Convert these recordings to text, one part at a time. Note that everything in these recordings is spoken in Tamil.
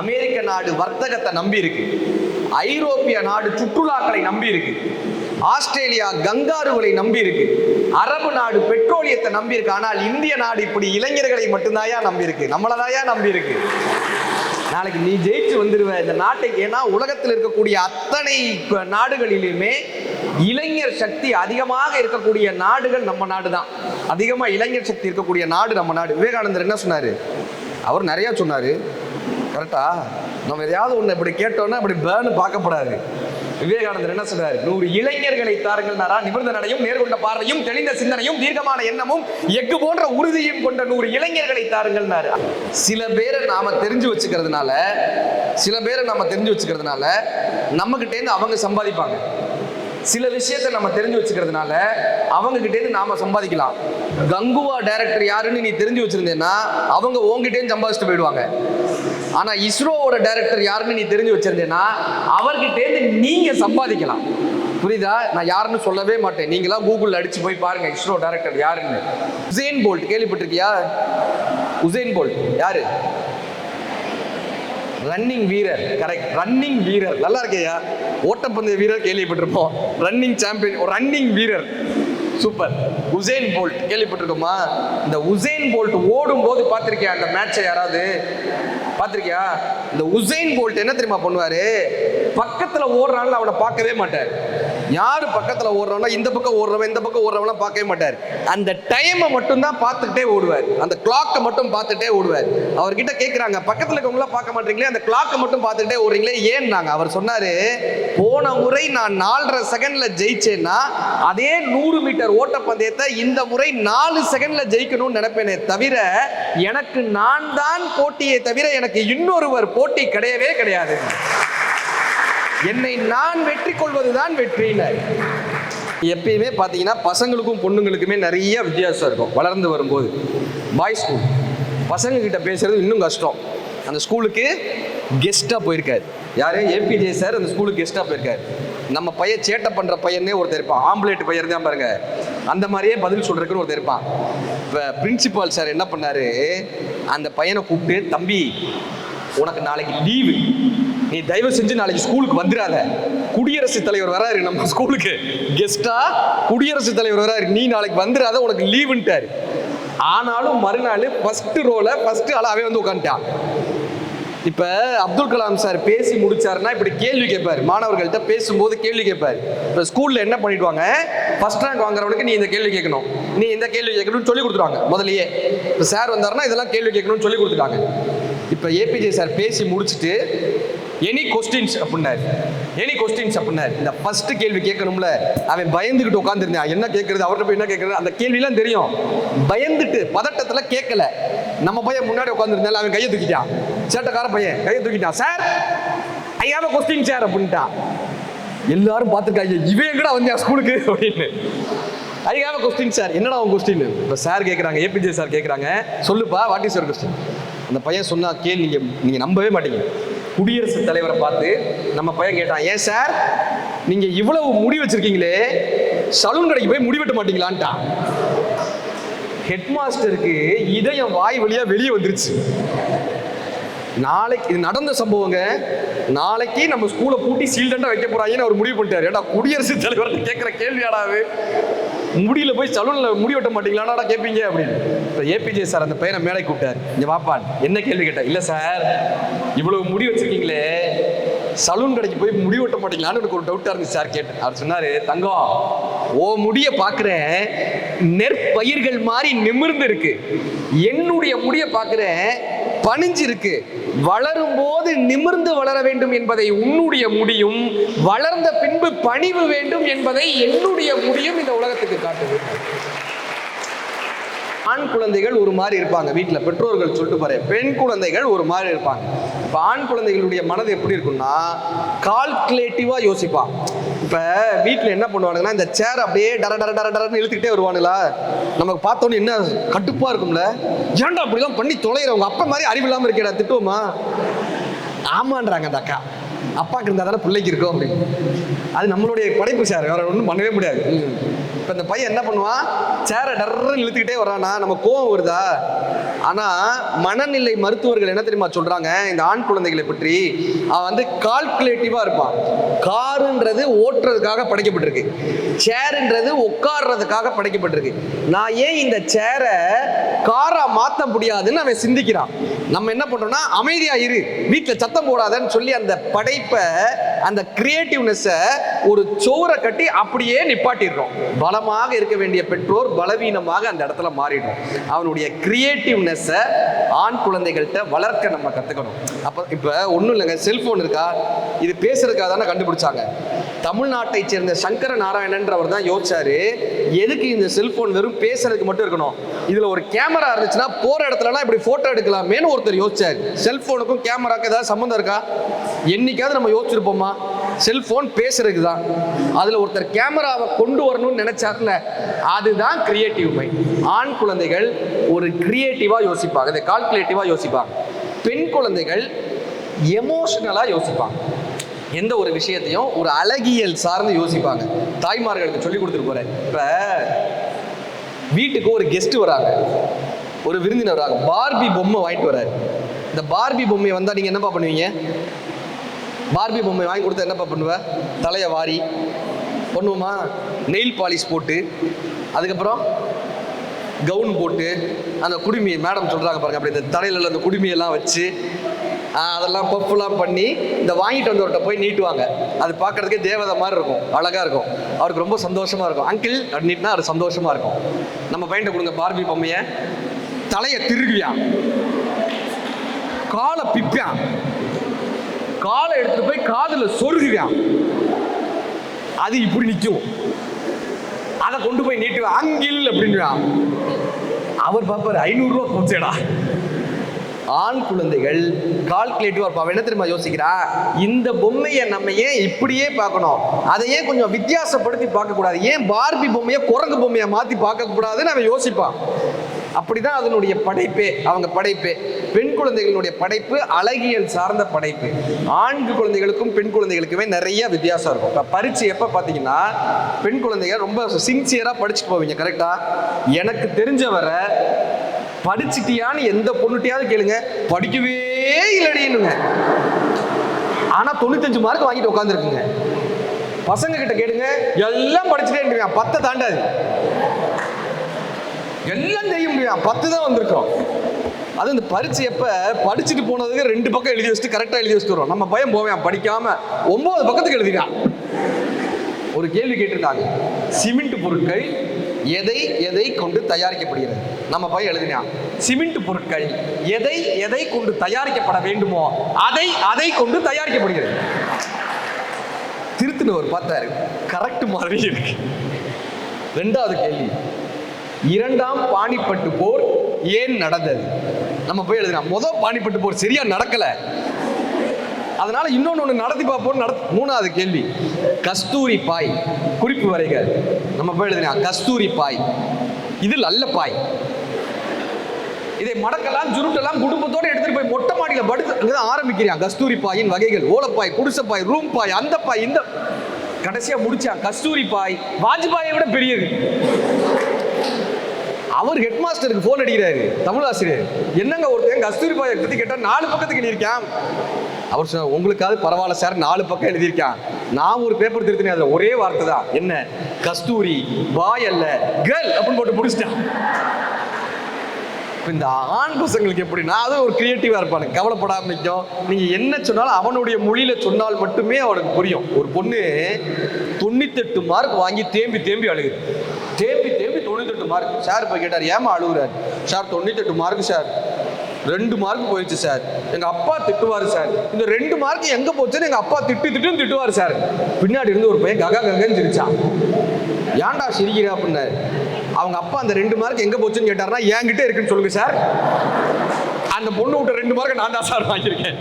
அமெரிக்க நாடு வர்த்தகத்தை நம்பி இருக்கு. ஐரோப்பிய நாடு சுற்றுலாக்களை நம்பி இருக்கு. ஆஸ்திரேலியா கங்காருகளை நம்பி இருக்கு. அரபு நாடு பெட்ரோலியத்தை நம்பி இருக்கு. ஆனால் இந்திய நாடு இப்படி இளைஞர்களை மட்டும்தாயா நம்பி இருக்கு. நம்மளதாயா நம்பி இருக்கு. நாளைக்கு நீ ஜெயிச்சு வந்துடுவ இந்த நாட்டை ஏன்னா உலகத்தில் இருக்கக்கூடிய அத்தனை நாடுகளிலுமே இளைஞர் சக்தி அதிகமாக இருக்கக்கூடிய நாடுகள் நம்ம நாடு தான் அதிகமாக இளைஞர் சக்தி இருக்கக்கூடிய நாடு நம்ம நாடு. விவேகானந்தர் என்ன சொன்னார்? அவர் நிறையா சொன்னார். கரெக்டா? நம்ம எதையாவது ஒன்று இப்படி கேட்டோம்னா இப்படி பேர்னு பார்க்கப்படாது. விவேகானந்தர் என்ன சொல்றாரு? நூறு இளைஞர்களை தாருங்கள் நாரா நிமிர்ந்த நடையும் நேர்கொண்ட பார்வையும் தெளிந்த சிந்தனையும் தீர்க்கமான எண்ணமும் எஃகு போன்ற உறுதியும் கொண்ட நூறு இளைஞர்களை தாருங்கள் சில பேரை நாம தெரிஞ்சு வச்சுக்கிறதுனால சில பேரை நாம தெரிஞ்சு வச்சுக்கிறதுனால நம்ம இருந்து அவங்க சம்பாதிப்பாங்க. சில விஷயத்தை நம்ம தெரிஞ்சு வச்சுக்கிறதுனால அவங்க கிட்டேருந்து நாம சம்பாதிக்கலாம். கங்குவா டைரக்டர் யாருன்னு நீ தெரிஞ்சு வச்சிருந்தேன்னா அவங்க உங்ககிட்டேருந்து சம்பாதிச்சுட்டு போயிடுவாங்க. ஆனா இஸ்ரோவோட டைரக்டர் யாருன்னு நீ தெரிஞ்சு வச்சிருந்தேன்னா அவர்கிட்டேருந்து நீங்க சம்பாதிக்கலாம். புரியுதா? நான் யாருன்னு சொல்லவே மாட்டேன். நீங்களா கூகுள்ல அடிச்சு போய் பாருங்க இஸ்ரோ டைரக்டர் யாருன்னு. உசேன் போல்ட் கேள்விப்பட்டிருக்கியா? உசேன் போல்ட் யாரு? ரன்னிங் வீரர் கரெக்ட் ரன்னிங் வீரர். நல்லா இருக்கையா? ஓட்டப்பந்தய வீரர் கேள்விப்பட்டிருப்போம். ரன்னிங் சாம்பியன் ரன்னிங் வீரர். சூப்பர் உசேன் போல்ட் கேள்விப்பட்டிருக்கோமா? இந்த உசேன் போல்ட் ஓடும் போது பார்த்திருக்கியா? அந்த மேட்சை யாராவது? பார்த்துருக்கியா? இந்த உசைன் போல்ட் என்ன தெரியுமா பண்ணுவார்? பக்கத்தில் ஓடுறான்னு அவனை பார்க்கவே மாட்டார். யார் பக்கத்தில் ஓடுறவனா இந்த பக்கம் ஓடுறவன் இந்த பக்கம் ஓடுறவனா பார்க்கவே மாட்டார். அந்த டைமை மட்டும் தான் பார்த்துக்கிட்டே ஓடுவார். அந்த கிளாக்கை மட்டும் பார்த்துட்டே ஓடுவார். அவர்கிட்ட கேட்குறாங்க பக்கத்தில் இருக்கவங்களாம் பார்க்க மாட்டீங்களே அந்த கிளாக்கை மட்டும் பார்த்துட்டே ஓடுறீங்களே? ஏன்னாங்க அவர் சொன்னார் போன முறை நான் நாலரை செகண்டில் ஜெயிச்சேன்னா அதே நூறு மீட்டர் ஓட்டப்பந்தயத்தை இந்த முறை நாலு செகண்டில் ஜெயிக்கணும்னு நினைப்பேனே தவிர எனக்கு நான் தான் போட்டியை தவிர எனக்கு இன்னொருவர் போட்டி கிடையவே கிடையாது. என்னை நான் வெற்றி கொள்வதுதான் வெற்றினர் எப்பயுமே பார்த்தீங்கன்னா பசங்களுக்கும் பொண்ணுங்களுக்குமே நிறைய வித்தியாசம் இருக்கும். வளர்ந்து வரும்போது. பாய்ஸ் ஸ்கூல் பசங்க கிட்ட பேசுறது இன்னும் கஷ்டம். அந்த ஸ்கூலுக்கு கெஸ்ட்டாக போயிருக்காரு. யாரு? ஏபிஜே சார் அந்த ஸ்கூலுக்கு கெஸ்ட்டாக போயிருக்காரு. நம்ம பையன் சேட்டை பண்ணுற பையனே ஒருத்தர் இருப்பான். ஆம்புலேட் பையன் தான் பாருங்க. அந்த மாதிரியே பதில் சொல்கிறதுக்குன்னு ஒருத்தர் இருப்பான். இப்போ பிரின்சிபால் சார் என்ன பண்ணாரு? அந்த பையனை கூப்பிட்டு தம்பி உனக்கு நாளைக்கு லீவு நீ தயவு செஞ்சு நாளைக்கு ஸ்கூலுக்கு வந்துடாத. குடியரசுத் தலைவர் வராரு நம்ம ஸ்கூலுக்கு. கெஸ்டா குடியரசுத் தலைவர் வராரு. நீ நாளைக்கு வந்துடாத உனக்கு லீவுன்ட்டாரு. ஆனாலும் மறுநாள் ஃபர்ஸ்ட் ரோல ஃபர்ஸ்ட் ஆளாவே வந்து உட்காந்துட்டான் இப்போ அப்துல் கலாம் சார் பேசி முடிச்சாருன்னா இப்படி கேள்வி கேட்பாரு. மாணவர்கள்ட்ட பேசும்போது கேள்வி கேட்பார். இப்போ ஸ்கூலில் என்ன பண்ணிடுவாங்க? ஃபர்ஸ்ட் ரேங்க் வாங்குறவனுக்கு நீ இந்த கேள்வி கேட்கணும். நீ இந்த கேள்வி கேட்கணும்னு சொல்லி கொடுத்துருவாங்க முதலியே இப்போ சார் வந்தாருன்னா இதெல்லாம் கேள்வி கேட்கணும்னு சொல்லி கொடுத்துட்டாங்க. இப்போ ஏபிஜே சார் பேசி முடிச்சுட்டு எனி கொஸ்டின்ஸ் அப்படின்னாரு. எனி கொஸ்டின்ஸ் அப்படின்னாரு. இந்த ஃபர்ஸ்ட் கேள்வி கேட்கணும்ல. அவன் பயந்துகிட்டு உட்காந்துருந்தான் என்ன கேட்கறது? அவர்கிட்ட போய் என்ன கேட்கறது? அந்த கேள்விலாம் தெரியும். பயந்துட்டு பதட்டத்தில் கேட்கல. நம்ம பையன் முன்னாடி உட்காந்துருந்தால அவன் கையை தூக்கிட்டான். சேட்டக்கார பையன் கையை தூக்கிட்டான். Sir I have question sir அப்படின்ட்டான். எல்லாரும் பார்த்துருக்காங்க. இவன் எங்கடா வந்தியா ஸ்கூலுக்கு அப்படின்னு. ஐ ஹாவ் கொஸ்டின் சார் என்னடா உன் கொஸ்டின் இப்போ சார் கேட்குறாங்க ஏபிஜே சார் கேட்குறாங்க சொல்லுப்பா வாட் இஸ் யுவர் கொஸ்டின் அந்த பையன் சொன்னா கேள்வி நீங்கள் நீங்கள் நம்பவே மாட்டீங்க. குடியரசுத் தலைவரை பார்த்து நம்ம பையன் கேட்டான் ஏன் சார் நீங்க இவ்வளவு முடி வச்சிருக்கீங்களே சலூன் கடைக்கு போய் முடி வெட்ட மாட்டீங்களான்ட்டான் ஹெட் மாஸ்டருக்கு இதயம் வாய் வழியா வெளியே வந்துருச்சு. நாளைக்கு இது நடந்த சம்பவங்க நாளைக்கு நம்ம ஸ்கூலை பூட்டி சீல்டண்டா வைக்க போறாங்கன்னு அவர் முடிவு பண்ணிட்டாரு. ஏடா குடியரசுத் தலைவர் கேட்கிற கேள்வியாடாது முடியல போய் சலூனில் முடி வெட்ட மாட்டீங்களாடா கேட்பீங்க அப்படின்னு. இப்போ ஏபிஜே சார் அந்த பையனை மேடை கூப்பிட்டார். இங்கே வாப்பான் என்ன கேள்வி கேட்டா? இல்லை சார் இவ்வளவு முடி வச்சிருக்கீங்களே. சலூன் கடைக்கு போய் முடி வெட்ட மாட்டீங்களான்னு எனக்கு ஒரு டவுட்டாக இருந்துச்சு சார் கேட்டேன் அவர் சொன்னார் தங்கம் ஓ முடிய பார்க்குறேன் நெற்பயிர்கள் மாதிரி நிமிர்ந்து இருக்கு என்னுடைய முடிய பார்க்குறேன் பணிஞ்சு இருக்கு வளரும் போது நிமிர்ந்து வளர வேண்டும் என்பதை உன்னுடைய முடியும் வளர்ந்த பின்பு பணிவு வேண்டும் என்பதை என்னுடைய முடியும் இந்த உலகத்துக்கு காட்டுது ஆண் குழந்தைகள் ஒரு மாதிரி இருப்பாங்க. வீட்டில் பெற்றோர்கள் சொல்லிட்டு பாரு பெண் குழந்தைகள் ஒரு மாதிரி இருப்பாங்க. இப்போ ஆண் குழந்தைகளுடைய மனது எப்படி இருக்கும்னா கால்குலேட்டிவாக யோசிப்பான். இப்போ வீட்டில் என்ன பண்ணுவானுங்கன்னா இந்த சேர் அப்படியே டர டர டர டரன்னு இழுத்துக்கிட்டே வருவானுங்களா நமக்கு பார்த்தோன்னே என்ன கட்டுப்பாக இருக்கும்ல? ஏன்டா அப்படிலாம் பண்ணி தொலைகிறவங்க அப்பா மாதிரி அறிவு இல்லாமல் இருக்கேடா திட்டுவோமா? ஆமான்றாங்க அந்த அக்கா. அப்பாக்கு இருந்தால் தானே பிள்ளைக்கு இருக்கும் அப்படின்னு. அது நம்மளுடைய படைப்பு சார் வேற ஒன்றும் பண்ணவே முடியாது. இப்போ இந்த பையன் என்ன பண்ணுவான்? சேரை டர்ன்னு இழுத்துக்கிட்டே வரானா நம்ம கோவம் வருதா? ஆனா மனநிலை மருத்துவர்கள் என்ன தெரியுமா சொல்றாங்க? இந்த ஆண் குழந்தைகளை பற்றி அவன் வந்து கால்குலேட்டிவா இருப்பான். காருன்றது ஓட்டுறதுக்காக படைக்கப்பட்டிருக்கு. சேருன்றது உட்கார்றதுக்காக படைக்கப்பட்டிருக்கு. நான் ஏன் இந்த சேரை காரா மாத்த முடியாதுன்னு அவன் சிந்திக்கிறான். நம்ம என்ன பண்றோம்னா அமைதியா இரு. வீட்டுல சத்தம் போடாதன்னு சொல்லி அந்த படைப்பை அந்த கிரியேட்டிவ்னஸை ஒரு சோரை கட்டி அப்படியே நிப்பாட்டிடுறோம். பலமாக இருக்க வேண்டிய பெற்றோர் பலவீனமாக அந்த இடத்துல மாறிடும் அவனுடைய கிரியேட்டிவ்னஸை ஆண் குழந்தைகள்கிட்ட வளர்க்க நம்ம கற்றுக்கணும் அப்போ இப்போ ஒன்றும் இல்லைங்க செல்ஃபோன் இருக்கா? இது பேசுறதுக்காக தானே கண்டுபிடிச்சாங்க. தமிழ்நாட்டை சேர்ந்த சங்கர நாராயணன்றவர் தான் யோசிச்சாரு எதுக்கு இந்த செல்போன் வெறும் பேசுறதுக்கு மட்டும் இருக்கணும்? இதுல ஒரு கேமரா இருந்துச்சுன்னா போற இடத்துலலாம் இப்படி போட்டோ எடுக்கலாமேன்னு ஒருத்தர் யோசிச்சாரு. செல்போனுக்கும் கேமராக்கும் ஏதாவது சம்மந்தம் இருக்கா? என்னைக்காவது நம்ம யோசிச்சிருப்போமா? செல்போன் பேசுறதுக்கு தான் அதில் ஒருத்தர் கேமராவை கொண்டு வரணும்னு நினைச்சார்ல அதுதான் கிரியேட்டிவ் மைண்ட் ஆண் குழந்தைகள் ஒரு கிரியேட்டிவாக யோசிப்பாங்க. அதை கால்குலேட்டிவாக யோசிப்பாங்க. பெண் குழந்தைகள் எமோஷனலாக யோசிப்பாங்க. எந்த ஒரு விஷயத்தையும் ஒரு அழகியல் சார்ந்து யோசிப்பாங்க. தாய்மார்களுக்கு சொல்லி கொடுத்துட்டு போகிறேன் இப்போ வீட்டுக்கு ஒரு கெஸ்ட் வராங்க. ஒரு விருந்தினர் வராங்க. பார்பி பொம்மை வாங்கிட்டு வராரு. இந்த பார்பி பொம்மையை வந்தால் நீங்கள் என்னப்பா பண்ணுவீங்க? பார்பி பொம்மை வாங்கி கொடுத்தா என்னப்பா பண்ணுவ? தலையை வாரி. பண்ணுவோமா? நெயில் பாலிஷ் போட்டு அதுக்கப்புறம் கவுன் போட்டு அந்த குடுமி மேடம் சொல்கிறாங்க பாருங்க அப்படி இந்த தலையில அந்த குடுமியெல்லாம் வச்சு அதெல்லாம் பப்புலாம் பண்ணி இந்த வாங்கிட்டு வந்தவர்கிட்ட போய் நீட்டுவாங்க. அது பார்க்கறதுக்கே தேவதை மாதிரி இருக்கும் அழகாக இருக்கும். அவருக்கு ரொம்ப சந்தோஷமாக இருக்கும். அங்கிள் அப்படி நீட்டினா அது சந்தோஷமாக இருக்கும். நம்ம பையன்ட்ட கொடுங்க பார்பி பொம்மைய. தலையை திருகுவியான் காலை பிப்பான் காலை எடுத்துட்டு போய் காதுல சொருகுவான். அது இப்படி நிற்கும் அதை கொண்டு போய் நீட்டுவான். அங்கில் அப்படின்றான் அவர் பார்ப்பாரு ஐநூறுரூவா போச்சேடா ஆண் குழந்தைகள் கால்குலேட்டிவா இருப்பா என்ன தெரியுமா யோசிக்கிறா? இந்த பொம்மையை நம்ம ஏன் இப்படியே பார்க்கணும்? அதை ஏன் கொஞ்சம் வித்தியாசப்படுத்தி பார்க்க கூடாது ஏன் பார்பி பொம்மையை குரங்கு பொம்மையை மாத்தி பார்க்க கூடாதுன்னு அவன் யோசிப்பான். அப்படிதான் அதனுடைய படைப்பே. அவங்க படைப்பே. பெண் குழந்தைகளுடைய படைப்பு அழகியல் சார்ந்த படைப்பு. ஆண் குழந்தைகளுக்கும் பெண் குழந்தைகளுக்குமே நிறைய வித்தியாசம் இருக்கும். இப்போ பரீட்சை எப்போ பார்த்தீங்கன்னா பெண் குழந்தைங்க ரொம்ப சின்சியராக படிச்சுட்டு போவீங்க கரெக்டாக எனக்கு தெரிஞ்ச வரை படிச்சிட்டியான்னு எந்த பொண்ணுட்டையாவது கேளுங்க. படிக்கவே இல்லடின்னுங்க. ஆனால் தொண்ணூத்தஞ்சு மார்க் வாங்கிட்டு உட்காந்துருக்குங்க பசங்க கிட்ட கேளுங்க. எல்லாம் படிச்சுட்டே இருக்கான் பத்தை தாண்டாது. எல்லாம் செய்ய முடியும் பத்து தான் வந்திருக்கோம். அது இந்த பரிச்சு எப்ப படிச்சுட்டு போனதுக்கு ரெண்டு பக்கம் எழுதி வச்சுட்டு கரெக்டாக எழுதி வச்சுட்டு வரும் நம்ம பையன் போவேன். படிக்காம ஒன்பது பக்கத்துக்கு எழுதிக்கான் ஒரு கேள்வி கேட்டிருந்தாங்க சிமெண்ட் பொருட்கள் எதை எதை கொண்டு தயாரிக்கப்படுகிறது? நம்ம பயம் எழுதினான் சிமெண்ட் பொருட்கள் எதை எதை கொண்டு தயாரிக்கப்பட வேண்டுமோ அதை அதை கொண்டு தயாரிக்கப்படுகிறது. திருத்தினவர் பார்த்தாரு. கரெக்ட் மாதிரி இருக்கு. ரெண்டாவது கேள்வி. இரண்டாம் பாணிப்பட்டு போர் ஏன் நடந்தது? நம்ம போய் எழுதினா மொதல் பாணிப்பட்டு போர் சரியா நடக்கல. அதனால இன்னொன்னு நடத்தி பார்ப்போம் நட மூணாவது கேள்வி. கஸ்தூரி பாய் குறிப்பு வரைக. நம்ம போய் எழுதினா கஸ்தூரி பாய் இது நல்ல பாய். இதை மடக்கலாம் சுருட்டெல்லாம் குடும்பத்தோட எடுத்துட்டு போய் மொட்டை மாடியில படுத்து அங்கதான் ஆரம்பிக்கிறான். கஸ்தூரி பாயின் வகைகள் ஓலப்பாய் குடிசைப்பாய் ரூம் பாய் அந்த பாய் இந்த கடைசியா முடிச்சான். கஸ்தூரி பாய் வாஜ்பாயை விட பெரியது. அவர் ஹெட் மாஸ்டருக்கு ஃபோன் அடிக்கிறாரு தமிழ் ஆசிரியர் என்னங்க ஒருத்தன் கஸ்தூரி பாயை பற்றி கேட்டா நாலு பக்கத்துக்கு எழுதியிருக்கேன். அவர் சொன்னார் உங்களுக்காவது பரவாயில்ல சார் நாலு பக்கம் எழுதியிருக்கேன். நான் ஒரு பேப்பர் திருத்தினேன் அதுல ஒரே வார்த்தை தான். என்ன? கஸ்தூரி பாய் அல்ல கேர்ள் அப்படின்னு போட்டு முடிச்சிட்டான். இப்போ இந்த ஆண் பசங்களுக்கு எப்படின்னா அது ஒரு கிரியேட்டிவா இருப்பானு கவலைப்படாம நிற்கும் நீங்க என்ன சொன்னாலும் அவனுடைய மொழியில சொன்னால் மட்டுமே அவனுக்கு புரியும். ஒரு பொண்ணு தொண்ணூத்தெட்டு மார்க் வாங்கி தேம்பி தேம்பி அழுகுது. தேம்பி தொண்ணூத்தெட்டு மார்க் சார் போய் கேட்டார் ஏமா அழுகுறார் சார் தொண்ணூத்தெட்டு மார்க் சார் ரெண்டு மார்க் போயிடுச்சு சார் எங்க அப்பா திட்டுவாரு சார் இந்த ரெண்டு மார்க் எங்க போச்சுன்னு எங்க அப்பா திட்டு திட்டுன்னு திட்டுவாரு சார் பின்னாடி இருந்து ஒரு பையன் ககா ககன்னு சிரிச்சான். ஏன்டா சிரிக்கிற? அப்படின்னாரு. அவங்க அப்பா அந்த ரெண்டு மார்க் எங்க போச்சுன்னு கேட்டாருன்னா என்கிட்ட இருக்குன்னு சொல்லுங்க சார் அந்த பொண்ணு விட்ட ரெண்டு மார்க் நான் தான் சார் வாங்கியிருக்கேன்.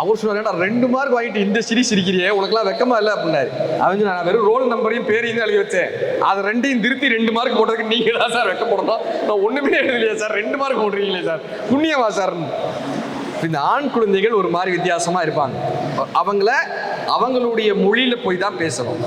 அவர் சொன்னார் ரெண்டு மார்க் வாங்கிட்டு இந்த சிரி சிரிக்கிறியே? உனக்குலாம் வெக்கமா இல்லை? அப்படின்னாரு. அவன் நான் வெறும் ரோல் நம்பரையும் பேரையும் தான் எழுதி வச்சேன். அதை ரெண்டையும் திருத்தி ரெண்டு மார்க் போட்டதுக்கு நீங்க தான் சார் வெக்கப்படணும் நான் ஒண்ணுமே எழுதலையா சார். ரெண்டு மார்க் போடுறீங்களே சார். புண்ணியமா சார். இந்த ஆண் குழந்தைகள் ஒரு மாதிரி வித்தியாசமா இருப்பாங்க. அவங்கள அவங்களுடைய மொழியில போய் தான் பேசணும்.